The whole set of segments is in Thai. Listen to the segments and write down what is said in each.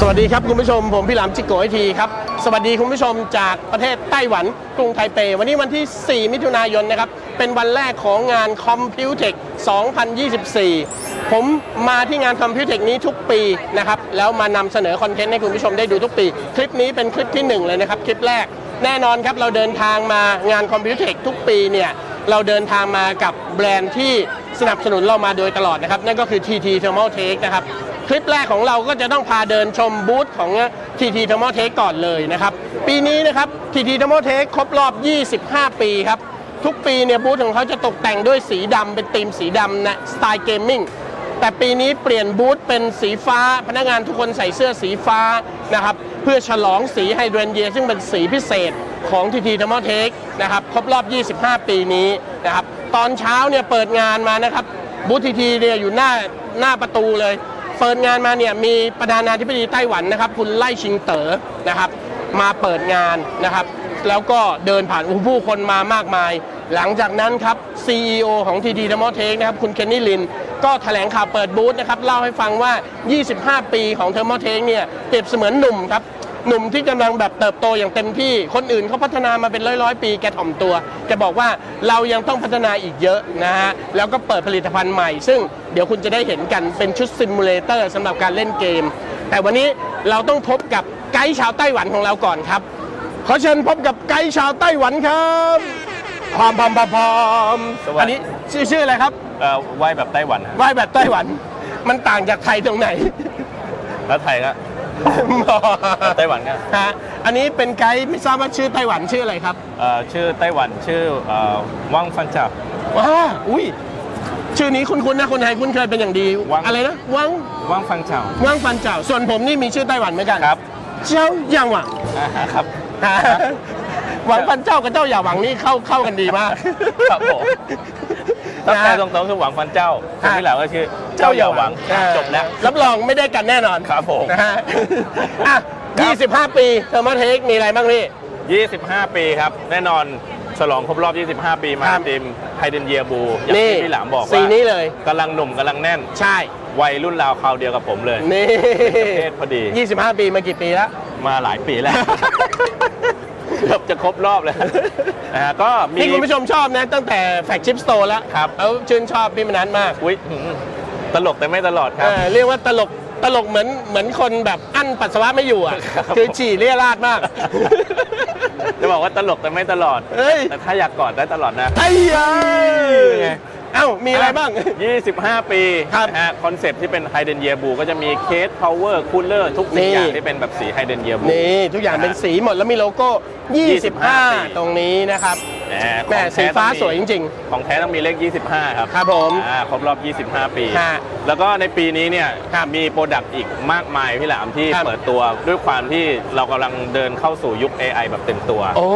สวัสดีครับคุณผู้ชมผมพี่หลามจิโกไอทีครับ สวัสดีคุณผู้ชมจากประเทศไต้หวันกรุงไทเป วันนี้วันที่ 4 มิถุนายนนะครับ เป็นวันแรกของงาน Computex 2024 ผมมาที่งาน Computex นี้ทุกปีนะครับ แล้วมานำเสนอคอนเทนต์ให้คุณผู้ชมได้ดูทุกปี คลิปนี้เป็นคลิปที่ 1 เลยนะครับ คลิปแรกแน่นอนครับเราเดินทางมางาน Computex ทุกปีเนี่ยเราเดินทางมากับแบรนด์ที่ สนับสนุนเรามาโดยตลอดนะครับ นั่นก็คือ TT Thermal Take นะครับ คลิปแรกของเราก็จะต้องพาเดินชมบูธของ TT Thermal Take ก่อนเลยนะครับ ปีนี้นะครับ TT Thermal Take ครบรอบ 25 ปีครับ ทุกปีเนี่ยบูธของเขาจะตกแต่งด้วยสีดำเป็นธีมสีดำนะสไตล์เกมมิ่งแต่ปีนี้เปลี่ยนบูธเป็นสีฟ้า พนักงานทุกคนใส่เสื้อสีฟ้านะครับเพื่อฉลองสีไฮเดรนเยียซึ่งเป็นสีพิเศษของทีทีธรรมเทคนะครับครบรอบ 25 ปีนี้นะครับ ตอนเช้าเนี่ยเปิดงานมานะครับบูธทีทีเนี่ยอยู่หน้าหน้าประตูเลย เปิดงานมาเนี่ยมีประธานาธิบดีไต้หวันนะครับ คุณไล่ชิงเต๋อนะครับ มาเปิดงานนะครับ แล้วก็เดินผ่านผู้คนมามากมาย หลังจากนั้นครับ CEO ของ TT t h e r m o t e c นะครับคุณเคนนี่ลิน ก็แถลงข่าวเปิดบูธนะครับ เล่าให้ฟังว่า 25 ปีของ t h e r m o t e c เนี่ยเปรียบเสมือนหนุ่มครับ หนุ่มที่กำลังแบบเติบโตอย่างเต็มที่ คนอื่นเขาพัฒนามาเป็นร้อยร้อยๆปีแกถ่อมตัวแกบอกว่าเรายังต้องพัฒนาอีกเยอะนะฮะ แล้วก็เปิดผลิตภัณฑ์ใหม่ ซึ่งเดี๋ยวคุณจะได้เห็นกันเป็นชุดซิมูเลเตอร์สำหรับการเล่นเกม แต่วันนี้เราต้องพบกับไกด์ชาวไต้หวันของเราก่อนครับ ขอเชิญพบกับไกด์ชาวไต้หวันครับพร้อมพร้อมพร้อมพร้อมสวัสดี อันนี้ชื่อชื่ออะไรครับเอ่อไหว้แบบไต้หวันฮะไหว้แบบไต้หวัน มันต่างจากไทยตรงไหน แล้วไทยก็ ไต้หวันก็ฮะอันนี้เป็นไกด์ไม่ทราบว่าชื่อไต้หวันชื่ออะไรครับเอ่อชื่อไต้หวันชื่อเอ่อว่างฟันจับ ว้าอุ้ยชื่อนี้คุ้นๆนะคนไทยคุ้นเคยเป็นอย่างดีวัง อะไรนะวังว่างฟังเฉาวังฟันเจ้าส่วนผมนี่มีชื่อไต้หวันเหมือนกันครับเจ้าหยางหวังอ่าครับ ฮะหวังฟันเจ้ากับเจ้าหยางหวังนี่เข้าเข้ากันดีมากครับผม ถ้าแปลตรงๆคือหวังฟันเจ้าคนที่หลังก็ชื่อเจ้าอย่าหวังเออจบแล้วรับรองไม่ได้กันแน่นอนครับผมนะฮะอะครับ25 ปีเทอร์มาเทคมีอะไรบ้างพี่25 ปีครับ แน่นอนฉลองครบรอบ 25 ปีมาครับทีมไฮเดนเยียบูอย่างนี่ที่พี่หลามบอกสีว่านี้เลยกำลังหนุ่มกำลังแน่น ใช่ วัยรุ่นราวคราวเดียวกับผมเลย นี่เพศพอดี 25 ปีมากี่ปีแล้ว มาหลายปีแล้ว เกือบจะครบรอบเลยนะฮะก็มีที่คุณผู้ชมชอบนะ ตั้งแต่แฟกชิปสโตร์แล้วครับเขาชื่นชอบพี่มนันมากอุ้ยหืมตลกแต่ไม่ตลอดคเอรับ อเรียกว่าตลกตลกเหมือนเหมือนคนแบบอั้นปัสสาวะไม่อยู่อะครับ คือฉี่เรียราดมาก จะบอกว่าตลกแต่ไม่ตลอดเอ้ย แต่ถ้าอยากกอดได้ตลอดนะ ไอ้ยัยไง เอ้ามีอะไรบ้าง 25 ปีครับนะฮะคอนเซปต์ที่เป็นไฮเดนเยียบูก็จะมีเคสพาวเวอร์คูลเลอร์ทุกสิ่งนี่อย่างที่เป็นแบบสีไฮเดนเยียบู นี่ ทุกอย่างเป็นสีหมดแล้วมีโลโก้ 25 25 ตรงนี้นะครับ แหมแม่ของสีแท้ฟ้าต้องมีสวยจริงของแท้ต้องมีเลข 25 ครับครับผม อ่าครบรอบ 25 ปี ฮะแล้วก็ในปีนี้เนี่ยครับมีโปรดักต์อีกมากมายพี่หลามที่ครับ เปิดตัวด้วยความที่เรากำลังเดินเข้าสู่ยุค AI แบบเต็มตัวๆโอ้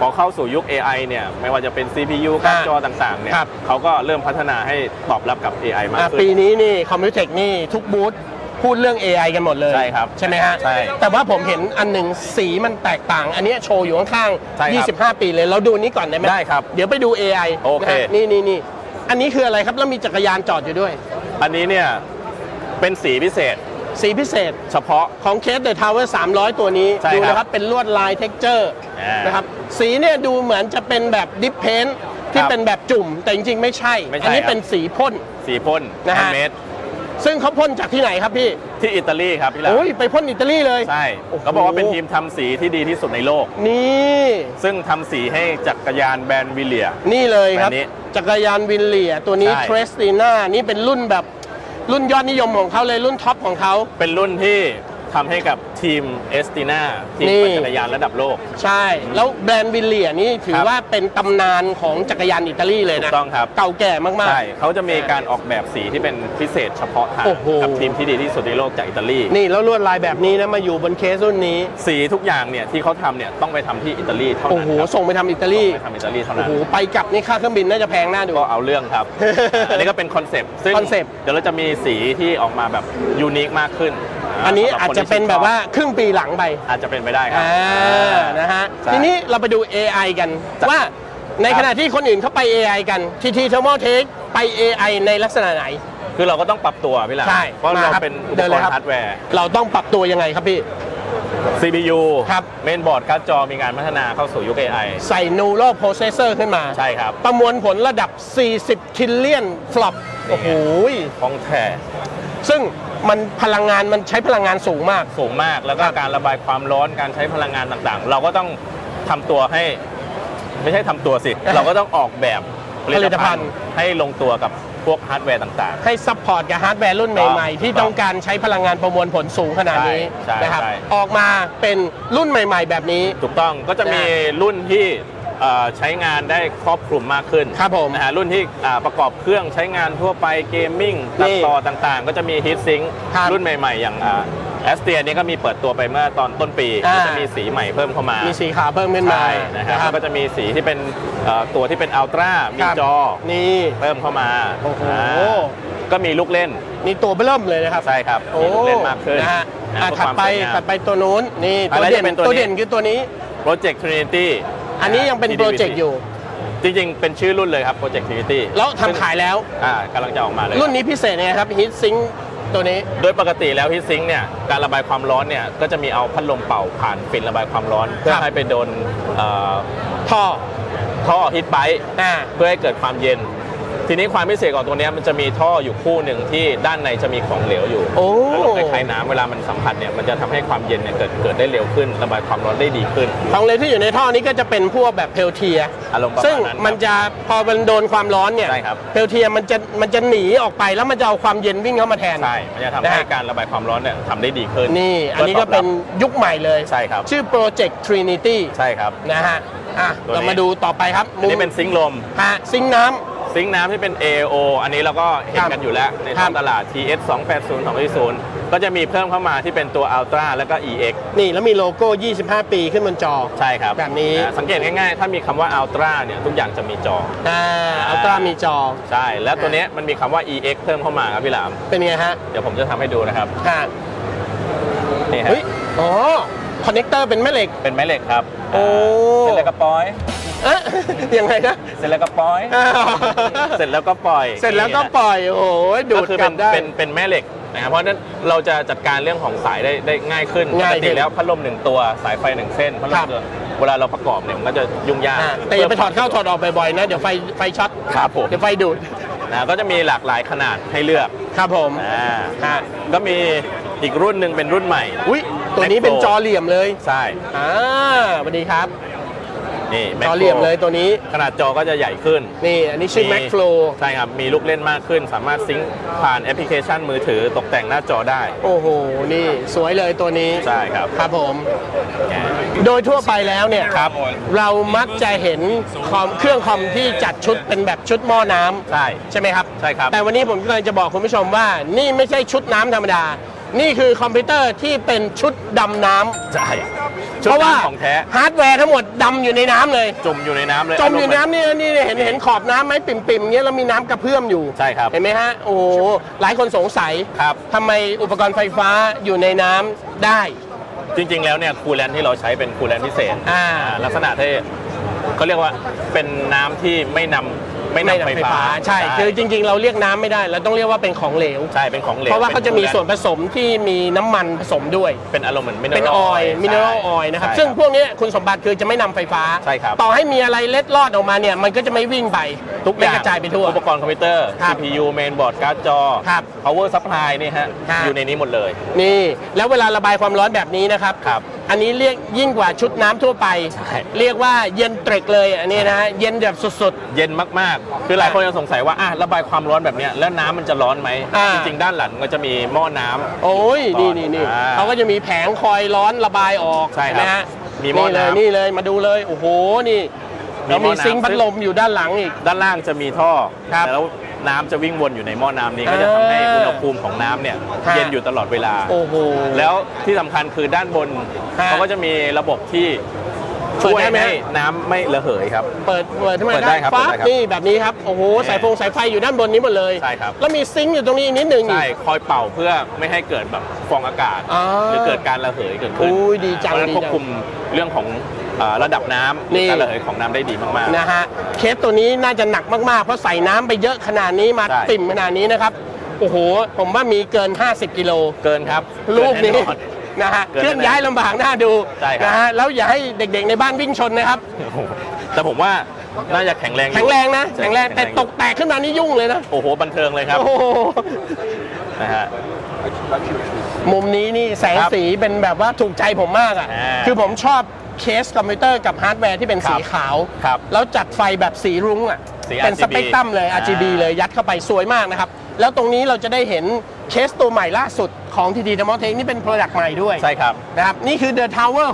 พอเข้าสู่ยุค AI เนี่ยไม่ว่าจะเป็น CPU การ์ดจอต่างๆเนี่ยครับเขาก็เริ่มพัฒนาให้ตอบรับกับ AI มากอะขึ้น ปีนี้นี่คอมพิวเทคนี่ทุกบูธพูดเรื่อง AI กันหมดเลยใช่ครับใช่ไหมฮะใช่แต่ว่าผมเห็นอันหนึ่งสีมันแตกต่าง อันเนี้ยโชว์อยู่ข้างใช่ครับๆ25 ปีเลยเราดูนี้ก่อนได้ไหมได้ครับเดี๋ยวไปดู AI โอเค นะฮะนี่นี่นี่อันนี้คืออะไรครับแล้วมีจักรยานจอดอยู่ด้วย อันนี้เนี่ยเป็นสีพิเศษสีพิเศษ เฉพาะ ของเคสเดอะทาวเวอร์300 ตัวนี้ ใช่ดูครับนะครับ เป็นลวดลายเท็กเจอร์อ่าน นะครับ สีเนี่ยดูเหมือนจะเป็นแบบดิฟเพน ที่ครับเป็นแบบจุ่มแต่จริงๆไม่ใช่ ไม่ใช่อันี้ครับ เป็นสีพ่น สีพ่นนะแฮฮะนด์เมดซึ่งเขาพ่นจากที่ไหนครับพี่ที่อิตาลีครับพี่หลามโอ้ยไปพ่นอิตาลีเลย ใช่โอ้โห เขาบอกว่าเป็นทีมทำสีที่ดีที่สุดในโลก นี่ซึ่งทำสีให้จักรยานแบรนด์วิเลีย นี่เลยครับ แบบนี้จักรยานวินเลียตัวนี้ใช่ เทรสติน่านี่เป็นรุ่นแบบรุ่นยอดนิยมของเขาเลยรุ่นท็อปของเขา เป็นรุ่นที่ ทำให้กับทีมเอสตินาทีมนี่ ปั่นจักรยานระดับโลก ใช่ แล้วแบรนด์วินเลียนี่ถือครับว่าเป็นตำนานของจักรยานอิตาลีเลยนะถูกต้องครับ เก่าแก่มาก ใช่เขาจะมีการออกแบบสีที่เป็นพิเศษเฉพาะทางโอ้โห กับทีมที่ดีที่สุดในโลกจากอิตาลี ๆ นี่แล้วลวดลายแบบนี้นะมาอยู่บนเคสรุ่นนี้ สีทุกอย่างเนี่ยที่เขาทำเนี่ยต้องไปทำที่อิตาลีเท่าโอ้นั้นโห ครับส่งไปทำอิตาลี ต้องไปทำอิตาลีเท่าโอ้นั้นโหไปกลับนี่ค่าเครื่องบินน่าจะแพงน่าดู ก็เอาเรื่องครับ อันนี้ก็เป็นคอนเซปต์ซึ่งคอนเซปต์เดี๋ยวเราจะมีสีที่ออกมาแบบยูนิคมากขึ้น อันนี้สำหรับอาจคจะที่เป็นชื่แบบว่าชอครึ่งปีหลังไปอาจจะเป็นไปได้ครัอ่านะฮะใช่ ทีนี้เราไปดู AI กันจ้ะว่าในครับขณะที่คนอื่นเขาไป AI กัน TT Thermal Take ไป AI ในลักษณะไหน คือเราก็ต้องปรับตัวพี่หลามใช่เพราะมาเราครับเป็นอุปเดินกเลรยครับณ์ฮาร์ดแวร์ เราต้องปรับตัวยังไงครับพี่ CPU ครับ เมนบอร์ดการ์ดจอมีการพัฒนาเข้าสู่ยุค AI ใส่ neural processor ขึ้นมา ใช่ครับ ประมวลผลระดับ 40ทิลเลียนฟลอปนี่โอ้โห ของแท้ซึ่ง มันพลังงานมันใช้พลังงานสูงมาก สูงมากแล้วก็ครับการระบายความร้อนการใช้พลังงานต่างๆ เราก็ต้องทำตัวให้ ไม่ใช่ทำตัวสิ เราก็ต้องออกแบบผลิตภัณฑ์ ให้ลงตัวกับพวกฮาร์ดแวร์ต่างให้ซัพพอร์ตกับฮาร์ดแวร์รุ่นใหม่ๆ ที่ต้องการใช้พลังงานประมวลผลสูงขนาดนี้ใช่นะครับ ใช่ ออกมาเป็นรุ่นใหม่ ๆ แบบนี้ๆถูกต้องก็จะมีรุ่นที่เอ่อ ใช้งานได้ครอบคลุมมากขึ้นครับผมนะฮะรุ่นที่อ่าประกอบเครื่องใช้งานทั่วไปเกมมิ่งนี่ตัดต่อต่างๆ ก็จะมีฮีทซิงครับรุ่นใหม่ ๆ อย่างแอสเตียนี่ก็มีเปิดตัวไปเมื่อตอนต้นปีอ่าก็จะมีสีใหม่เพิ่มเข้ามา มีสีขาวเพิ่มขึ้นมาใช่นะครับแล้วก็จะมีสีที่เป็นเอ่อตัวที่เป็นอัลตร้ามีครับจอนี่เพิ่มเข้ามาโอ้โหาก็มีลูกเล่นนี่ตัวเบิ่มเลยนะครับใช่ครับโอ้มีลูกเล่นมากขึ้นนะฮะนะอะเพื่อถัดความไปสวยงามถัดไปตัวนู้นนี่ตัวอะไรเด่นจะเป็นตัวตัวนี้เด่นคือตัวนี้ Project Trinity อันนี้ยังเป็น GDVC โปรเจกต์อยู่ จริงๆ เป็นชื่อรุ่นเลยครับ Project Trinity แล้วทำขายแล้ว อ่ากำลังจะออกมาเลยรุ่นนี้พิเศษไงครับฮิตซิงตัวนี้ โดยปกติแล้วที่ซิงค์เนี่ยการระบายความร้อนเนี่ยก็จะมีเอาพัดลมเป่าผ่านฟินระบายความร้อน เพื่อให้ไปโดนเอ่อท่อท่อฮิตไบต์อ่า เพื่อให้เกิดความเย็น ทีนี้ความพิเศษของตัวเนี้ยมันจะมีท่ออยู่คู่หนึ่งที่ด้านในจะมีของเหลวอยู่โอ้ แล้วลงคล้ายๆน้ำเวลามันสัมผัสเนี่ยมันจะทำให้ความเย็นเนี่ยเกิดเกิดได้เร็วขึ้น ระบายความร้อนได้ดีขึ้น ของเลนที่อยู่ในท่อนี้ก็จะเป็นพวกแบบเพลเทียอารมณ์ประมาณนั้นซึ่งครับมันจะพอมันโดนความร้อนเนี่ยใช่ครับ เพลเทียมันจะมันจะหนีออกไปแล้วมันจะเอาความเย็นวิ่งเข้ามาแทน ใช่ มันจะทำนะให้ฮะ การระบายความร้อนเนี่ยทำได้ดีขึ้นนี่ อันนี้ก็พื่เป็นตอบรับยุคใหม่เลยใช่ครับ ชื่อโปรเจกต์ Trinity ใช่ครับ นะฮะอะตัวนี้ เรามาดูต่อไปครับอันนี้เป็นซิงค์ลม ฮะซิงค์น้ ซิงค์น้ำที่เป็น AO อันนี้เราก็เห็นกันอยู่แล้วในครัท้อบงตลาด TS 280 220ก็จะมีเพิ่มเข้ามาที่เป็นตัว Ultra แล้วก็ EX ำนี่แล้วมีโลโก้ 25 ปีขึ้นบนจอ ใช่ครับ แบบนี้ะสังเกตง่ายๆ ถ้ามีคำว่า Ultra เนี่ยทุกอย่างจะมีจออ่าอัลตร้ามีจอ ใช่ แล้วตัวเนี้ยมันมีคำว่า EX เพิ่มเข้ามาครับพี่หลาม เป็นไงฮะ เดี๋ยวผมจะทำให้ดูนะครับฮะนี่ฮะเฮ้ยอ๋อคอนเนคเตอร์เป็นแม่เหล็ก เป็นไม้เหล็กครับโอ้เสร็จแล้วก็ปล่อย เอ๊ะยังไงนะ เสร็จแล้วก็ปล่อยอ้าวเสร็จแล้วก็ปล่อยเสร็จแล้วก็นี่ฮะปล่อย โอ้โหดูก็ดคือกัเป็นนได้ เป็นเป็นแม่เหล็กนะครับเพราะฉะนั้นเราจะจัดการเรื่องของสายได้ได้ง่ายขึ้นปง่ายกขึ้ตินแล้วพัดลมหนึ่งตัวสายไฟหนึ่งเส้นพัดลครัมบ ตัวเวลาเราประกอบเนี่ยมันก็จะยุ่งยากอ่าแต่อย่าไปถอดเข้าถอดออกบ่อยๆนะ เดี๋ยวไฟไฟช็อตครับผมเดี๋ยวไฟดูดนะก็จะมีหลากหลายขนาดให้เลือกครับผมอ่าฮะก็มีอีกรุ่นหนึ่งเป็นรุ่นใหม่ อุ้ยตัวนี้เป็น Macro จอเหลี่ยมเลย ใช่ อ่าสวัสดีครับ นี่จอเหลี่ยมเลยตัวนี้ ขนาดจอก็จะใหญ่ขึ้นนี่อันนี้ชื่อ Mac Flow ใช่ครับ มีลูกเล่นมากขึ้น สามารถซิงค์ผ่านแอปพลิเคชันมือถือตกแต่งหน้าจอได้ โอ้โห นี่สวยเลยตัวนี้ ใช่ครับ ครับผม โดยทั่วไปแล้วเนี่ยครับ เรามักจะเห็นคอมเครื่องคอมที่จัดชุดเป็นแบบชุดหม้อน้ำใช่ ใช่ไหมครับ ใช่ครับ แต่วันนี้ผมกำลังจะบอกคุณผู้ชมว่านี่ไม่ใช่ชุดน้ำธรรมดา นี่คือคอมพิวเตอร์ที่เป็นชุดดำน้ำใช่เพชุดราะว่าน้ำของแท้ฮาร์ดแวร์ทั้งหมดดำอยู่ในน้ำเลย จมอยู่ในน้ำเลยจมอยู่ในน้ำนี่นี่เห็นเห็นขอบน้ำไหมปิ่มๆเงี้ยแล้วมีน้ำกระเพื่อมอยู่ใช่ครับเห็นไหมฮะโอ้โหหลายคนสงสัยครับทำไมอุปกรณ์ไฟฟ้าอยู่ในน้ำได้ จริง ๆ แล้วเนี่ยคูลแลนที่เราใช้เป็นคูลแลนพิเศษอ่าอ่าลักษณะที่เขาเรียกว่าเป็นน้ำที่ไม่นำ ไม่นำไฟฟ้าใช่คือจริง ๆ เราเรียกน้ำไม่ได้ เราต้องเรียกว่าเป็นของเหลว ใช่เป็นของเหลวเพราะว่าเขาจะมีป็ส่วนผสมที่มีน้ำมันผสมด้วย เป็นอารมณ์เหมือนมินเนอเป็นรัลออยล์มินเนอรัลออยล์นะครับ ซึ่งพวกนี้คุณสมบัติคือจะไม่นำไฟฟ้า ใช่ครับต่อให้มีอะไรเล็ดลอดออกมาเนี่ย มันก็จะไม่วิ่งไปทุกอไม่ย่างกระจายไปทั่ว อุปกรณ์คอมพิวเตอร์ ครับ CPU เมนบอร์ดการ์ดจอ ครับ power supply นี่ฮะครับอยู่ในนี้หมดเลย นี่ แล้วเวลาระบายความร้อนแบบนี้นะครับ ครับ อันนี้เรียกยิ่งกว่าชุดน้ำทั่วไป ใช่ เรียกว่าเย็นเตรกเลยอันนี้นะฮะเย็นแบบสุด เย็นมากๆ คือหลายคนยังสงสัยว่าอะระบายความร้อนแบบเนี้ยแล้วน้ำมันจะร้อนไหม อ่า จริงๆ ด้านหลังก็จะมีหม้อน้ำ ๆ โอ้ยนี่นี่นี่อ่าเขาก็จะมีแผงคอยร้อนระบายออกใช่ครับไหมฮะมีหม้อนี่เลยน้ำนี่เลยมาดูเลยโอ้โหนี่มีแล้วหม้มีอน้ำ ซิงค์พัดลมอยู่ด้านหลังอีก ด้านล่างจะมีท่อ ครับแล้ว น้ำจะวิ่งวนอยู่ในหม้อน้ำนี้ก็จะทำให้อ่าอุณหภูมิของน้ำเนี่ยฮะ เย็นอยู่ตลอดเวลา โอ้โห แล้วที่สำคัญคือด้านบนฮะเขาก็จะมีระบบที่เปิดช่วยได้ไหมให้น้ำไม่ระเหยครับ เปิดเปิดทำไมเปิดได้ครับฟ้าเปิดได้ครับนี่แบบนี้ครับ โอ้โห สายฟงสายไฟอยู่ด้านบนนี้หมดเลยใช่ครับ แล้วมีซิงค์อยู่ตรงนี้อีกนิดนึงใช่คอยเป่าเพื่อไม่ให้เกิดแบบฟองอากาศ อ่าหรือเกิดการระเหยเกิดขึ้นโอ้ยดีจังเพราะฉะนั้นดีควบจังคุมเรื่องของเอ่อ ระดับน้ำหนี่รือการระเหยของน้ำได้ดีมากๆนะฮะเคสตัวนี้น่าจะหนักมากๆ เพราะใส่น้ำไปเยอะขนาดนี้มาใช่ ติ่มขนาดนี้นะครับ โอ้โห ผมว่ามีเกิน 50 กิโลเกินครับลูกนี้เแอ นะฮะเกินเคลื่อนแน่ๆย้ายลำบากน่าดูใช่ครับ นะฮะแล้วอย่าให้เด็กๆในบ้านวิ่งชนนะครับ โอ้โหแต่ผมว่าน่าจะแข็งแรงอยู่แข็งแรงนะแข็งแรงแต่อยู่ตกแตกขึ้นมานี่ยุ่งเลยนะ โอ้โหบันเทิงเลยครับโอ้โหนะฮะ มุมนี้นี่แสงครับสีเป็นแบบว่าถูกใจผมมากอะ อ่า คือผมชอบ เคสคอมพิวเตอร์กับฮาร์ดแวร์ที่เป็นสีครับขาว ครับแล้วจัดไฟแบบสีรุ้งอะ สีเป็น RGB สเปกตรัมเลยอ่า RGB เลยยัดเข้าไปสวยมากนะครับ แล้วตรงนี้เราจะได้เห็นเคสตัวใหม่ล่าสุดของ TD d e m o t e c h นี่เป็น Product ใหม่ด้วย ใช่ครับ นะครับ นี่คือ The Tower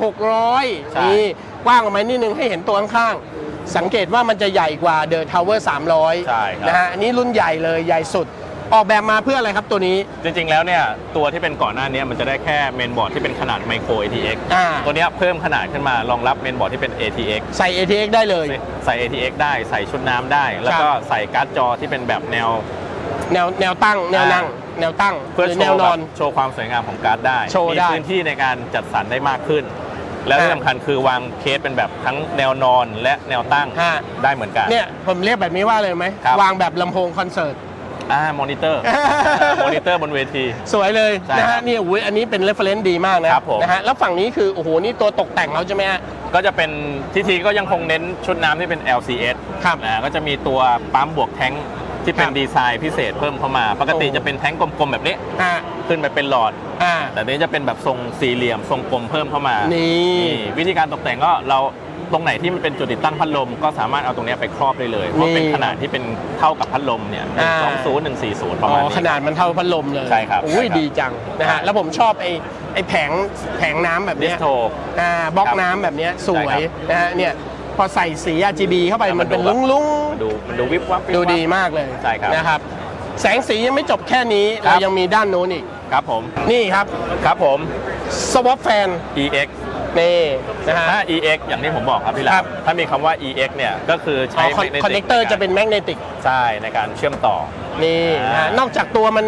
600ใช่นี่กว้างออกมานิดนึงให้เห็นตัวข้างๆ สังเกตว่ามันจะใหญ่กว่า The Tower 300ใช่ครับนะฮะอันนี้รุ่นใหญ่เลยใหญ่สุด ออกแบบมาเพื่ออะไรครับตัวนี้ จริงๆ แล้วเนี่ยตัวที่เป็นก่อนหน้านี้มันจะได้แค่เมนบอร์ดที่เป็นขนาดไมโคร ATX อ่า ตัวเนี้ยเพิ่มขนาดขึ้นมารองรับเมนบอร์ดที่เป็น ATX ใส่ ATX ได้เลย ใส่ ATX ได้ใส่ชุดน้ำได้ แล้วก็ใส่การ์ดจอที่เป็นแบบแนว แนวแนวตั้ง แนวนั่งอ่าแนวตั้งเพื่อหรือโชแนวว์นแบอน บโชว์ความสวยงามของการ์ดได้ โชว์มีได้พื้นที่ในการจัดสรรได้มากขึ้น และที่อ่าสำคัญคือวางเคสเป็นแบบทั้งแนวนอนและแนวตั้งฮะ ได้เหมือนกัน เนี่ยผมเรียกแบบนี้ว่าเลยไหมครับ วางแบบลำโพงคอนเสิร์ต อ่ามอนิเตอร์มอนิเตอร์บนเวที สวยเลยใช่นะครัฮะบนี่อุ้ยอันนี้เป็น reference ดีมากนะครับผม นะฮะแล้วฝั่งนี้คือโอ้โหนี่ตัวตกแต่งเขาใช่ไหมฮะ ก็จะเป็นทีทีก็ยังคงเน้นชุดน้ำที่เป็น LCS ครับนะก็จะมีตัวปั๊มบวกแท้งที่เป็นครับดีไซน์พิเศษเพิ่มเข้ามา ปกติโอ้ จะเป็นแท้งกลมๆแบบนี้ อ่าขึ้นไปเป็นหลอด อ่า แต่นี้จะเป็นแบบทรงสี่เหลี่ยมทรงกลมเพิ่มเข้ามานี่ วิธีการตกแต่งก็เรา ตรงไหนที่มันเป็นจุดติดตั้งพัดลม ก็สามารถเอาตรงเนี้ยไปครอบได้เลยเพราะเป็นขนาดที่เป็นเท่ากับพัดลมเนี่ยหนึ่งสองศูนย์หนึ่งสี่ศูนย์ประอ๋มาณอนี้ขนาดมันเท่าพัดลมเลยใช่ครับอุ้ยใช่ครับดีจังนะฮะแล้วผมชอบไอ้ไอ้แผงแผงน้ำแบบดิเนี้สยโทอ่าบล็อกครับน้ำแบบเนี้ยสวยใช่ครับนะฮะเนี่ยพอใส่สี RGB เข้าไปแล้วมัมันนเป็นดูแบบลุ้งมันดูมันดูวิบวับวิบๆดูวับดีมากเลยใช่ครับนะครับแสงสียังไม่จบแค่นี้ครัเราบยังมีด้านโน้นอีก ครับผม นี่ครับ ครับผมสวอปแฟน EX นี่นะฮะ ถ้า EX อย่างที่ผมบอกครับพี่หลาครับ ถ้ามีคำว่า EX เนี่ยก็คืออ๋ใช้อคอนเนคเตอร์จะเป็นแมกเนติกใช่ในการเชื่อมต่อ นี่นะฮะอ่านอกจากตัวมัน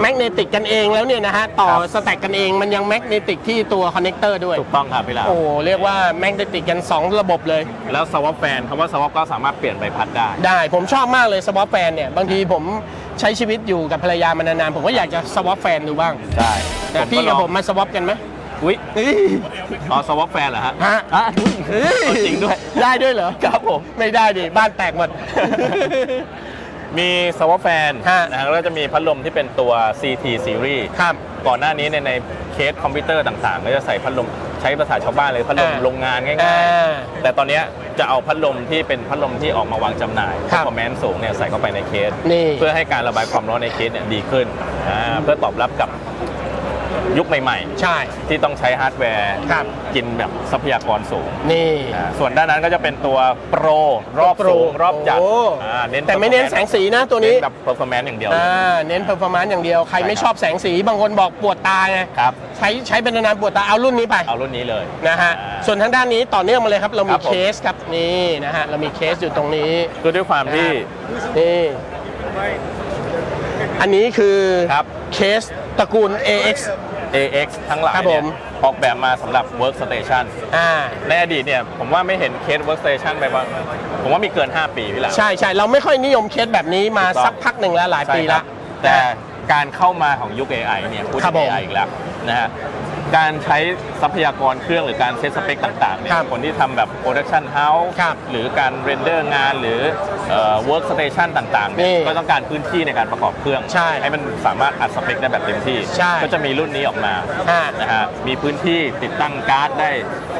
แมกเนติกกันเองแล้วเนี่ยนะฮะ ต่อครับ สแต็กกันเองมันยังแมกเนติกที่ตัวคอนเนคเตอร์ด้วย ถูกต้องครับพี่หลาโอ้โหเรียกว่าแมกเนติกกัน 2 ระบบเลย แล้วสวอปแฟนคำว่าสวอปก็สามารถเปลี่ยนใบพัดได้ ได้ผมชอบมากเลยสวอปแฟนเนี่ย บางทีผมใช้ชีวิตอยู่กับภรรยามานานๆ ผมก็อยากจะสวอปแฟนดูบ้างใช่แต่พี่กับผมมาสวอปกันไหม อุ้ยเฮ้ยอ๋อสวอปแฟนเหรอฮะฮะ อะเฮ้ยจริงด้วย ได้ด้วยเหรอ ครับผม ไม่ได้ดิ บ้านแตกหมด มีสวอปแฟนฮะ นะฮะแล้วก็จะมีพัดลมที่เป็นตัว CT Series ครับ ก่อนหน้านี้ในในเคสคอมพิวเตอร์ต่างๆ ก็จะใส่พัดลมใช้ภาษาชาวบ้านเลยพัดลมอ่าโรงงานง่ายอ่าๆ แต่ตอนเนี้ยจะเอาพัดลมที่เป็นพัดลมที่ออกมาวางจำหน่ายครับคอมแมนสูงเนี่ยใส่เข้าไปในเคส นี่ เพื่อให้การระบายความร้อนในเคสเนี่ยดีขึ้นอ่าเพื่อตอบรับกับ ยุคใหม่ใช่ ๆ ที่ต้องใช้ฮาร์ดแวร์ครับ กินแบบทรัพยากรสูงนี่ อ่าส่วนด้านนั้นก็จะเป็นตัวโปรรอบสูง รอบจัดโอ่าเน้น แต่ไม่เน้นแสงสีนะตัวนี้เน้นแบบเพอร์ฟอร์แมนซ์อย่างเดียวเลย อ่าเน้นเพอร์ฟอร์มานซ์อย่างเดียว ใครใช่ไม่ครับชอบแสงสีบางคนบอกปวดตาไงครับ ใช้ใช้เป็นนานๆปวดตาเอารุ่นนี้ไปเอารุ่นนี้เลย นะฮะอ่าส่วนทางด้านนี้ต่อเนื่องมาเลยครับ เราคมีรับผม เคสครับนี่นะฮะเรามีเคสอยู่ตรงนี้คือด้วยความที่ นี่อันนี้คือครับ เคสตระกูล AX AX ทั้งหลายครับเนี่ผยม ออกแบบมาสำหรับ workstation อ่า ในอดีตเนี่ยผมว่าไม่เห็นเคส workstation ไปว่าผมว่ามีเกิน 5 ปีพี่หลังใช่ใช่เราไม่ค่อยนิยมเคสแบบนี้มาถูกต้อง สักพักหนึ่งแล้วหลายปีคแล้รัวบแต่การเข้ามาของยุค AI เนี่ยพูดครัถึบง ผม AI อีกแล้วนะฮะ การใช้ทรัพยากรเครื่องหรือการเซตสเปคต่างๆเนี่ยครับคนที่ทำแบบ production house ครับหรือการเรนเดอร์งานหรือเอ่อ workstation ต่างๆเนี่นี่ยก็ต้องการพื้นที่ในการประกอบเครื่องใช่มันสามารถอัดสเปคได้แบบเต็มที่ ใช่ก็จะมีรุ่นนี้ออกมาอ่านะฮะมีพื้นที่ติดตั้งการ์ดได้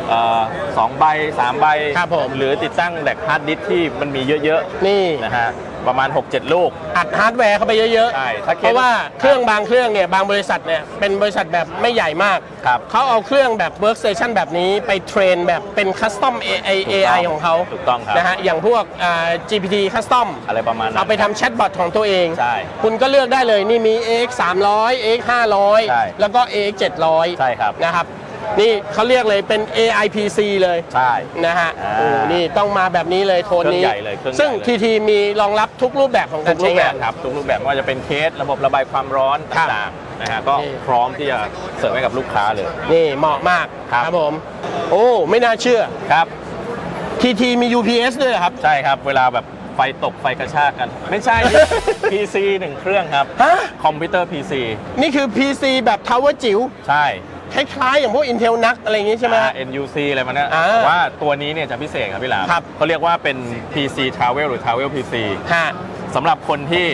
เอ่อสองใบสามใบครับผม หรือติดตั้งแหลกฮาร์ดดิสก์ที่มันมีเยอะนี่ๆนะฮะ ประมาณ 6-7 ลูก อัดฮาร์ดแวร์เข้าไปเยอะใช่ถ้าเคสเพราะว่าเครื่องบางเครื่องเนี่ยบางบริษัทเนี่ยเป็นบริษัทแบบไม่ใหญ่มาก ครับเขาเอาเครื่องแบบ workstation แบบนี้ไปเทรนแบบเป็น custom AI ถูกต้อง AI ของเขาถูกต้องครับ นะฮะอย่างพวกอ่า GPT custom อะไรประมาณนั้น เอาไปทำแชทบอทของตัวเอง ใช่คุณก็เลือกได้เลยนี่มี AX 300 AX ใช่500 แล้วก็ AX 700ใช่ครับ นะครับ นี่เขาเรียกเลยเป็น AI PC เลยใช่ นะฮะอ่าโอ้นี่ต้องมาแบบนี้เลยโทนนี้ เครื่องใหญ่เลยเครื่องใหญ่ซึ่งเลย TT มีรองรับทุกรูปแบบของทุการกรูใช้ปแบงาบน ครับทุกรูปแบบไม่ว่าจะเป็นเคสระบบระบายความร้อนครับต่างๆนะฮะก็นี่ พร้อมที่จะเสิร์ฟให้กับลูกค้าเลย นี่เหมาะมากครับ ผม โอ้ ไม่น่าเชื่อ ครับ TT มี UPS ด้วยเหรอครับ ใช่ครับเวลาแบบไฟตกไฟกระชากกัน ไม่ใช่ PC หนึ่งเครื่องครับ ฮะ คอมพิวเตอร์ PC นี่คือ PC แบบทาวเวอร์จิ๋ว ใช่ คล้ายๆ อย่างพวก Intel NUC อะไรอย่างงี้ใช่ไหมฮะอ่า NUC อะไรมันเนี่ยอ่าแต่ว่าตัวนี้เนี่ยจะพิเศษครับพี่หลามครับ เขาเรียกว่าเป็น PC Travel หรือ Travel PC ฮะ สำหรับคนที่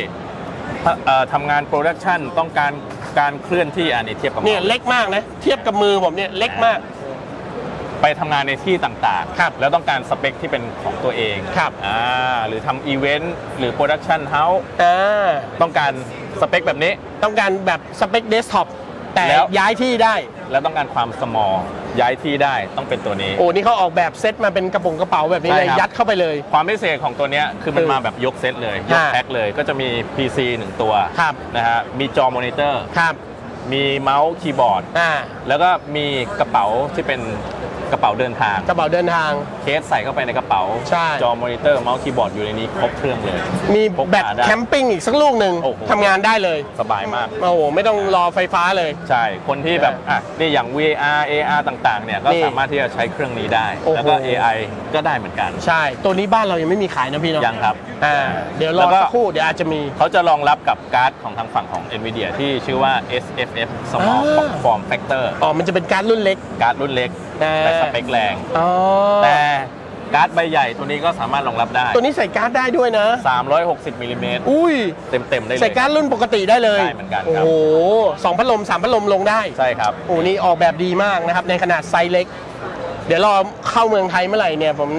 เอ่อทำงานโปรดักชันต้องการการเคลื่อนที่อันนี้เทียบกับเนี่ยเล็กมากนะเทียบกับมือผมเนี่ยเล็กมาก ไปทำงานในที่ต่างครับๆ แล้วต้องการสเปคที่เป็นของตัวเองครับ อ่าหรือทำอีเวนต์หรือโปรดักชันเฮาส์อ่าต้องการสเปคแบบนี้ ต้องการแบบสเปคเดสก์ท็อปแต่แล้ว ย้ายที่ได้ แล้วต้องการความสมอลย้ายที่ได้ต้องเป็นตัวนี้ โอ้นี่เขาออกแบบเซตมาเป็นกระป๋องกระเป๋าแบบนี้เลยใช่ครับ ยัดเข้าไปเลย ความพิเศษของตัวเนี้ยคือมันคือมาแบบยกเซตเลย ยกฮะแพ็คเลยก็จะมี PC 1 ตัวครับนะฮะมีจอมอนิเตอร์ ครับมีเมาส์คีย์บอร์ด อ่า แล้วก็มีกระเป๋าที่เป็น กระเป๋าเดินทาง กระเป๋าเดินทาง เคสใส่เข้าไปในกระเป๋า ใช่ จอมอนิเตอร์เมาส์คีย์บอร์ดอยู่ในนี้ครบเครื่องเลย มีพกแบตพาได้ แคมปิ้งอีกสักลูกหนึ่งโอ้โห ทำงานได้เลยสบายมาก โอ้โหไม่ต้องรอไฟฟ้าเลย ใช่ คนที่แบบอะนี่อย่าง VR AR ต่างๆ เนี่ยก็นี่สามารถที่จะใช้เครื่องนี้ได้ โอ้โห แล้วก็ AI ก็ได้เหมือนกัน ใช่ ตัวนี้บ้านเรายังไม่มีขายนะพี่เนาะยังครับอ่าเดี๋ยวรแล้อวก็ สักครู่เดี๋ยวอาจจะมี เขาจะรองรับกับการ์ดของทางฝั่งของ NVIDIA ที่ชื่อว่า SFF Small อ่า Form Factor อ๋อมันจะเป็นการดรุ่นเล็ก การ์ดรุ่นเล็ก อ่าแต่สเปคแรง อ๋อแต่การ์ดใบใหญ่ตัวนี้ก็สามารถรองรับได้ ตัวนี้ใส่การ์ดได้ด้วยนะ 360มิลลิเมตรอุ้ย เต็มๆได้เลย ใส่การ์ดรุ่นปกติได้เลยได้เหมือนกันโอ้ครับโหสองพัดลมสามพัดลมลงได้ ใช่ครับ โอ้นี่ออกแบบดีมากนะครับ ในขนาดไซส์เล็ก เดี๋ยวรอเข้าเมืองไทยเมื่อไหร่เนี่ยผม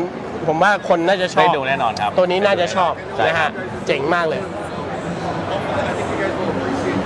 ผมว่าคนน่าจะชอได้บดูแน่นอนครับตัวนี้น่าจะชอบใช่นะครั ฮะบเจ๋งมากเลย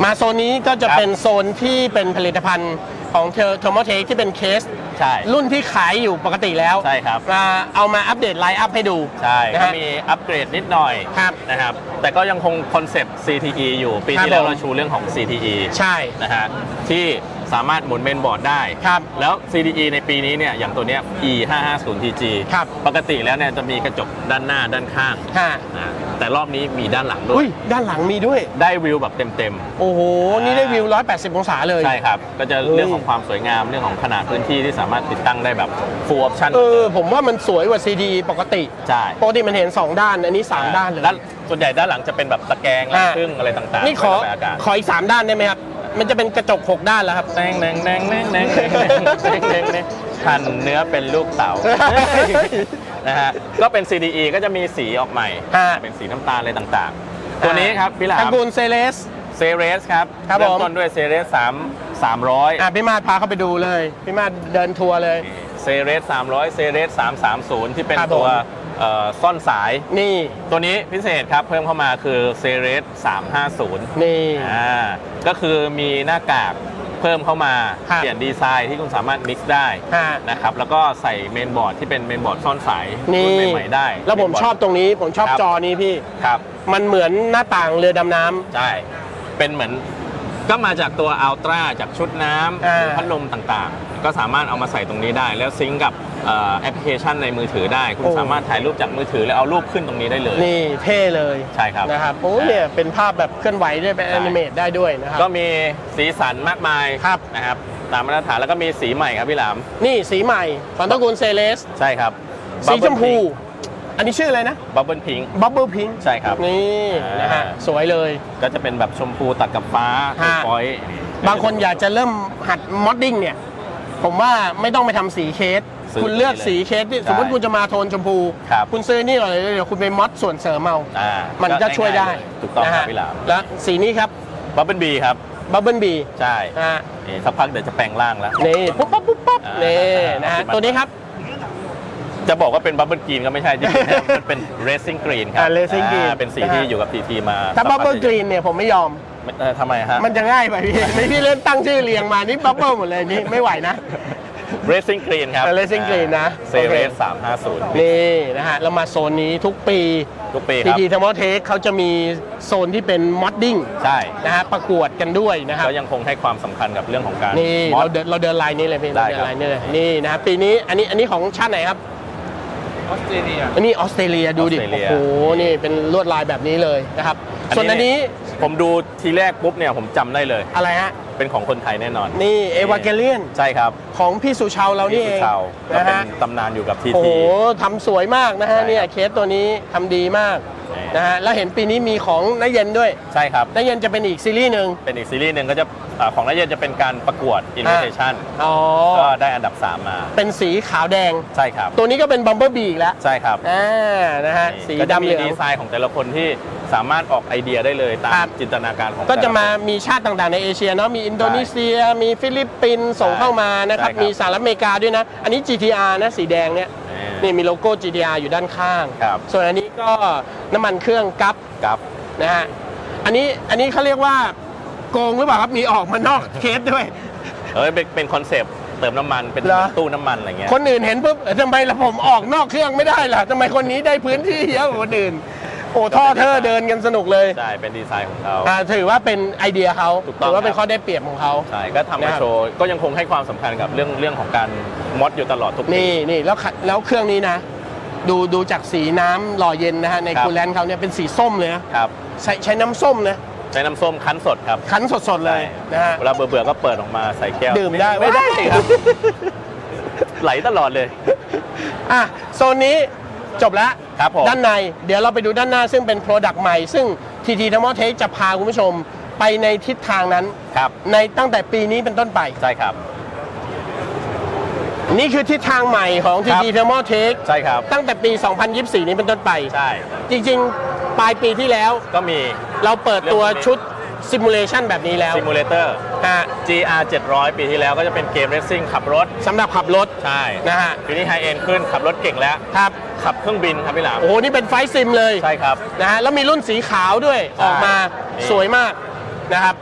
มาโซนนี้ก็จะครับเป็นโซนที่เป็นผลิตภัณฑ์ของเทอร์โมเทคที่เป็นเคส ใช่ รุ่นที่ขายอยู่ปกติแล้วใช่ครับ มาเอามาอัปเดตไลน์อัพให้ดูใช่นะก็ฮะ มีอัปเกรดนิดหน่อยครับนะครับ แต่ก็ยังคงคอนเซปต์ CTE อยู่ ปีครับที่แล้วผม เราชูเรื่องของ CTE ใช่นะฮะที่สามารถหมุนเมนบอร์ดได้ ครับ แล้ว CTE ในปีนี้เนี่ยอย่างตัวเนี้ย E 5 5 0 TG ครับ ปกติแล้วเนี่ยจะมีกระจกด้านหน้าด้านข้างฮะ นะ แต่รอบนี้มีด้านหลังด้วอุ้ยย ด้านหลังมีด้วย ได้วิวแบบเต็ม โอ้โห นี่ได้วิว 180 องศาเลย ๆ ใช่ครับ ก็จะเฮ้ยเรื่องของความสวยงาม เรื่องของขนาดพื้นที่ที่สามารถติดตั้งได้แบบ full option เออ ผมว่ามันสวยกว่า CD ปกติ ใช่ปกติมันเห็น 2 ด้าน อันนี้ 3 ด้านเลย ส่วนใหญ่ด้านหลังจะเป็นแบบตะแกรงและอ่า ครึ่งอะไรต่างๆนี่ขอไประบายอากาศ ขออีก 3 ด้านได้ไหมครับ มันจะเป็นกระจก 6 ด้านแล้วครับแนงแนงแนงแนงแนงแนงแนงแนงแนงแนงหั่นเนื้อเป็นลูกเต๋า นะฮะ ก็เป็น CDE ก็จะมีสีออกใหม่ ฮะ เป็นสีน้ำตาลอะไรต่างๆ ตัวนี้ครับพี่หลาทามงบูนเซเลส เซเรสครับครับเริ่ผมมต้นด้วยเซเรส3 300อะพี่มาดพาเข้าไปดูเลยพี่มาดเดินทัวร์เลย เซเรส300เซเรส330 ที่เป็นครับตัวผมเอ่อซ่อนสาย นี่ตัวนี้พิเศษครับเพิ่มเข้ามาคือเซเรส350 นี่ อ่าก็คือมีหน้ากาก เพิ่มเข้ามาครับเปลี่ยนดีไซน์ที่คุณสามารถมิกซ์ได้ฮะ นะครับแล้วก็ใส่เมนบอร์ดที่เป็นเมนบอร์ดซ่อนสายนี่รุ่นใหม่ๆได้แล้วผมเนบร์ดชอบตรงนี้ ผมชอบครับจอนี้พี่ ครับ มันเหมือนหน้าต่างเรือดำน้ำ ใช่ เป็นเหมือนก็มาจากตัวอัลตร้าจากชุดน้ำอ่าหรือพัดลมต่างๆ ก็สามารถเอามาใส่ตรงนี้ได้ แล้วซิงก์กับเอ่อแอปพลิเคชันในมือถือได้ คุณโอ้ สามารถถ่ายรูปจากมือถือแล้วเอารูปขึ้นตรงนี้ได้เลย นี่เท่เลยใช่ครับนะครับโอ้เนี่ยเป็นภาพแบบเคลื่อนไหวด้วยเป็นใช่ แอนิเมตได้ด้วยนะครับ ก็มีสีสันมากมายครับ นะครับตามมาตรฐานแล้วก็มีสีใหม่ครับพี่หลามนี่สีใหม่ของตระกูลเซเลส ใช่ครับสีชมพู อันนี้ชื่ออะไรนะบับเบิลพิง บับเบิลพิงใช่ครับนี่อ่านนะฮะสวยเลย ก็จะเป็นแบบชมพูตัดกับฟ้าฮะฟอยบางคนอยากจะเริ่มหัดมอดดิ้งเนี่ย ผมว่าไม่ต้องไปทำสีเคส ซื้อคุณเลือกเลยสีเคสที่ใช่สมมติคุณจะมาโทนชมพูครับคุณซื้อนี่เลยเดี๋ยวคุณไปมอดส่วนเสริมเอา อ่ามันก็ช่วยได้ง่าๆเลยถูกต้องนะครับฮะพี่หลามแล้วสีนี้ครับบับเบิลบีครับ บับเบิลบีใช่นะฮะนี่สักพักเดี๋ยวจะแปลงร่างแล้ว นี่ปุ๊บปั๊บปุ๊บปั๊บอ่านี่นี่นะฮะเอาสิตัวนี้ครับ จะบอกว่าเป็นบับเบิลกรีนก็ไม่ใช่จริงๆแล้วมันเป็นเรซซิ่งกรีนครัอ่า racing green เป็นสีที่อยู่กับทีทีมาถ้าสับับพัเบิลกรีนเนี่ยผมไม่ยอม เอ่อทำไมฮะ มันจะง่ายไปพี่ไม่พี่เล่นตั้งชื่อเรียงมา นี่บับเบิลหมดเลยนี่ไม่ไหวนะเรซซิ่งกรีนครับเออ racing green นะเซเรสสามห้าศูนย์นี่นะฮะแล้วมาโซนนี้ทุกปีทุกปีคทีรับ ทีทมอเทคเขาจะมีโซนที่เป็นมอดดิ้งใช่นะฮะประกวดกันด้วยนะครับก็ยังคงให้ความสำคัญกับเรื่องของการ นี่มอเราดเดินเราเดินไลน์นี้เลยพี่ได้เราเดิครับนไลน์นี้เลยนี่นะครับปีนี้อันนี้อันนี้ของชาติไหนครับออสเตรเลียอันนี้ออสเตรเลียดูดิออสเตรเลีโอ้ยโหนี่เป็นลวดลายแบบนี้เลยนะครับส่วนอันนี้ ผมดูทีแรกปุ๊บเนี่ยผมจำได้เลย อะไรฮะ เป็นของคนไทยแน่นอนนี่เอวาเกเลียนใช่ครับของพี่สุชาวเรานี่พี่เอสุงชาวก็นะเป็นฮะตำนานอยู่กับทีโอ้โหที ทำสวยมากนะฮะใช่ครับ เนี่ยเคสตัวนี้ทำดีมาก นะฮะแล้วเห็นปีนี้มีของนายเย็นด้วยใช่ครับนายเย็นจะเป็นอีกซีรีส์หนึ่งเป็นอีกซีรีส์หนึ่งก็จะอ่าของนักเรียนจะเป็นการประกวด Invitation อ๋อก็ได้อันดับ 3 มา เป็นสีขาวแดง ใช่ครับ ตัวนี้ก็เป็นบัมเบอร์บีอีกแล้วใช่ครับอ่านะฮะนี่สีก็จะดำมีเหลือง ดีไซน์ของแต่ละคนที่สามารถออกไอเดียได้เลยตาครัมบ จินตนาการของก็จะมาแต่ลคนมีชาติต่างๆในเอเชียเนาะมีอินโดนีเซีย มีฟิลิปปินส์ส่งใช่เข้ามานะครับ ใช่ครับ มีสหรัฐอเมริกาด้วยนะ อันนี้ GTR นะสีแดงเนี่ย นี่นี่ มีโลโก้ GTR อยู่ด้านข้าง ครับ ส่วนอันนี้ ก็น้ำมันเครื่องกัปครับ นะฮะอันนี้อันนี้เขาเรียกว่าโกงหรือเปล่าครับมีออกมานอกเคสด้วย เอ้ยเป็นเป็นคอนเซปต์เติมน้ำมันเป็นเหรอ ตู้น้ำมันอะไรเงี้ย คนอื่นเห็นปุ๊บเอ้ยทำไมละผมออกนอกเครื่องไม่ได้ล่ะทำไมคนนี้ได้พื้นที่เยอะกว่าคนอื่น โอ้ท่อเธอเดินกันสนุกเลยใช่ เป็นดีไซน์ของเขา อ่าถือว่าเป็นไอเดียเขาถูกต้องถือว่าเป็นครับ ข้อได้เปรียบของเขา ใช่ ก็ทำนะมาครับโชว์ ก็ยังคงให้ความสำคัญกับเรื่องเรื่องของการมอดอยู่ตลอดทุกปี นี่นี่แล้วขัดแล้วเครื่องนี้นะ ดูดูจากสีน้ำหล่อเย็นนะฮะในครับ คูลแลนด์เขาเนี่ยเป็นสีส้มเลยนะครับใช้ใช้น้ำส้มนะใช้น้ำส้มคั้นสดครับคั้นสดๆเลยนะฮะ เวลาเบื่อๆก็เปิดออกมาใส่แก้วดื่มได้ไม่ได้ไม่ได้ครับ ไหลตลอดเลย อะโซนนี้จบแล้วครับผม ด้านใน เดี๋ยวเราไปดูด้านหน้าซึ่งเป็นโปรดักต์ใหม่ ซึ่ง TT t h e r m o t e c h จะพาคุณผู้ชมไปในทิศทางนั้น ครับในตั้งแต่ปีนี้เป็นต้นไป ใช่ครับ นี่คือทิศทางใหม่ของครับ TT t h e r m o t e c h ใช่ครับ ตั้งแต่ปี 2024 นี้เป็นต้นไป ใช่ จริงๆ ปลายปีที่แล้วก็มี เราเปิดตัวเรื่องนี้ชุดซิมูเลชันแบบนี้แล้วซิมูเลเตอร์ฮะ GR 700 ปีที่แล้วก็จะเป็นเกมเรซซิ่งขับรถ สำหรับขับรถ ใช่นะฮะปีนี้ไฮเอ็นขึ้นขับรถเก่งแล้ว ครับ ขับเครื่องบินครับพี่หลามโอ้โห นี่เป็นไฟท์ซิมเลย ใช่ครับ นะฮะ แล้วมีรุ่นสีขาวด้วย ใช่ออกมานี่ สวยมากนะครับ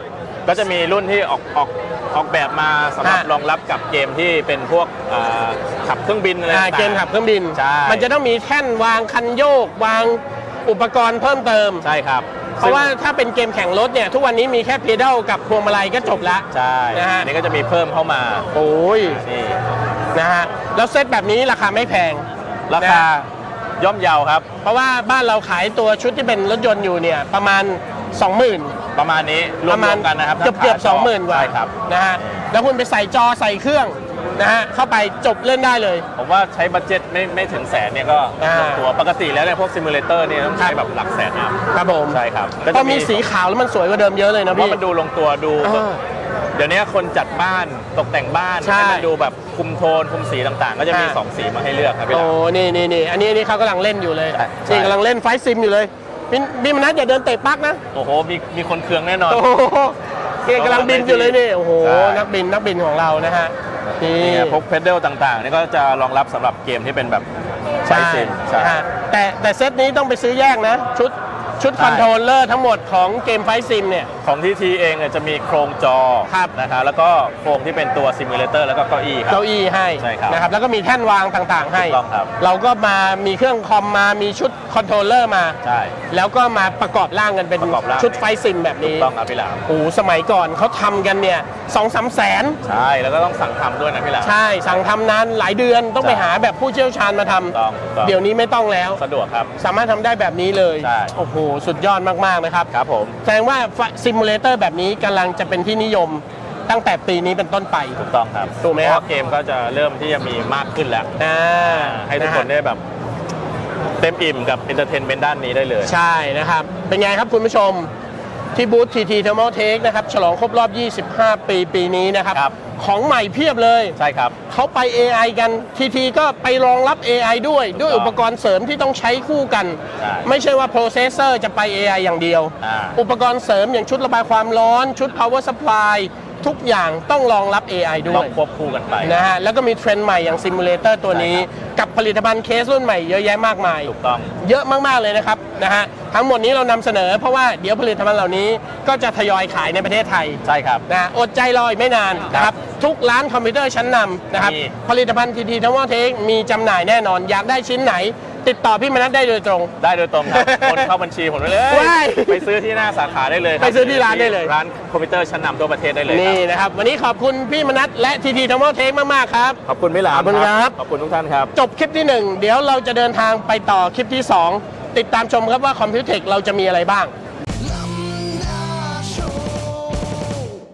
ก็จะมีรุ่นที่ออกออก ออกแบบมาสำหรับฮะ รองรับกับเกมที่เป็นพวกอ่าขับเครื่องบินอะไรอ่าต่างๆ เกมขับเครื่องบิน ใช่ มันจะต้องมีแท่นวางคันโยก วางอุปกรณ์เพิ่มเติม ใช่ครับเพราะว่าถ้าเป็นเกมแข่งรถเนี่ย ทุกวันนี้มีแค่เพดลกับพวงมาลัยก็จบละ ใช่นะฮะ อันนี้ก็จะมีเพิ่มเข้ามาโอ้ยนี่นะฮะแล้วเซตแบบนี้ราคาไม่แพง ราคาย่อมเยาครับ เพราะว่าบ้านเราขายตัวชุดที่เป็นรถยนต์อยู่เนี่ย ประมาณ 20,000 ประมาณนี้รปวระมาณมๆกันนะครับเกือบเกือบถ้าสองหมื่นกว่าใช่ครับ นะฮะแล้วคุณไปใส่จอใส่เครื่องนะฮะเข้าไปจบเล่นได้เลย ผมว่าใช้บัตเจ็ตไม่ไม่ถึงแสนเนี่ยก็อ่า ลงตัวปกติแล้วเนี่ยพวกซิมูเลเตอร์เนี่ยต้องใช้แบบหลักแสนอัพครับผมใช่ครับพอมีสีขาวแล้วมันสวยกว่าเดิมเยอะเลยนะเพราะพี่มันดูลงตัวดู อ่าเดี๋ยวนี้คนจัดบ้านตกแต่งบ้านใช่ให้มันดูแบบคุมโทนคุมสีต่างๆ ก็จะมี อ่าสองสีมาให้เลือกครับพี่โอ้ดาวนี่นี่นี่อันนี้อันนี้เขากำลังเล่นอยู่เลยใช่ใช่นี่กำลังเล่นไฟท์ซิมอยู่เลย พี่พี่มนัทอย่าเดินเตะปักนะโอ้โห มีมีคนเคืองแน่นอน โอ้โหเกกำลังบินอยู่เลยนี่โอ้โหใช่ นักบินนักบินของเรานะฮะนี่นี่พวกเพดเดิลต่างๆนี่ก็จะรองรับสำหรับเกมที่เป็นแบบไฟใช่ซิมใช่ นะฮะแต่แต่เซตนี้ต้องไปซื้อแยกนะ ชุดชุดใช่ คอนโทรลเลอร์ทั้งหมดของเกมไฟท์ซิมเนี่ยของที่ทีเองเนี่ยจะมีโครงจอครับ นะคะแล้วก็โครงที่เป็นตัวซิมูเลเตอร์แล้วก็เก้าอี้ครับ เก้าอี้ให้ใช่ครับนะครับ แล้วก็มีแท่นวางต่างๆ ให้ถูกต้องครับ เราก็มามีเครื่องคอมมามีชุดคอนโทรลเลอร์มา ใช่ แล้วก็มาประกอบร่างกันเป็นประกอบร่าง ชุดไฟซิมแบบถูกนี้ต้องครับพี่หลามโอ้โหสมัยก่อนเขาทำกันเนี่ยสองสามแสน ใช่แล้วก็ต้องสั่งทำด้วยนะพี่หลาม ใช่ สั่งทำนานหลายเดือนต้องไปใช่หาแบบผู้เชี่ยวชาญมาทำถูกต้องถูกต้อง เดี๋ยวนี้ไม่ต้องแล้ว สะดวกครับ สามารถทำได้แบบนี้เลย ใช่ โอ้โห สุดยอดมาก ๆ นะครับ ครับผม แสดงว่าซิมูเลเตอร์แบบนี้กำลังจะเป็นที่นิยมตั้งแต่ปีนี้เป็นต้นไป ถูกต้องครับถูกไหมครับ เพาะว่าเกมก็จะเริ่มที่จะมีมากขึ้นแล้ว อ่าให้ทุกคนนะฮะได้แบบ เต็มอิ่มกับเอนเตอร์เทนเมนต์ด้านนี้ได้เลย ใช่นะครับ เป็นไงครับคุณผู้ชม ที่บูธ TT Thermal Take นะครับฉลองครบรอบ 25 ปีปีนี้นะครับ ครับ ของใหม่เพียบเลย ใช่ครับ เขาไป AI กัน TT ก็ไปรองรับ AI ด้วยด้วยอุปกรณ์เสริมที่ต้องใช้คู่กัน ใช่ไม่ใช่ว่า processor จะไป AI อย่างเดียว อ่าอุปกรณ์เสริมอย่างชุดระบายความร้อน ชุด power supply ทุกอย่างต้องรองรับ AI ด้ต้วองยควบคู่กันไป นะฮะ แล้วก็มีเทรนด์ใหม่อย่างซิมูเลเตอร์ตัวนี้ใช่ครักับผลิตภัณฑ์เคสรุ่นใหม่เยอะแยะมากมาย ถูกต้อง เยอะมาก ๆ เลยนะครับนะฮะทั้งหมดนี้เรานำเสนอเพราะว่าเดี๋ยวผลิตภัณฑ์เหล่านี้ก็จะทยอยขายในประเทศไทยใช่ครับ นะอดใจรออีกไม่นานนะครับทุกร้านคอมพิวเตอร์ชั้นนำนะครับมี ผลิตภัณฑ์ทีทีทั้งว่าเทคมีจำหน่ายแน่นอนอยากได้ชิ้นไหน ติดต่อพี่มนัทได้โดยตรง ได้โดยตรงครับ คนเข้าบัญชีผมได้เลย ว้ายไปซื้อที่หน้าสาขาได้เลยคบไปซื้อที่ร้านได้เลย ร้านคอมพิวเตอร์ชั้นนำทั่วประเทศได้เลยคนี่รับนะครับ วันนี้ขอบคุณพี่มนัทและทีทีทั้งว่าเทคมาก ๆ ครับ ขอบคุณพี่หลามขอบคุณครับ ขอบคุณทุกท่านครับ จบคลิปที่ 1 เดี๋ยวเราจะเดินทางไปต่อคลิปที่ 2 ติดตามชมครับว่าคอมพิวเทคเราจะมีอะไรบ้าง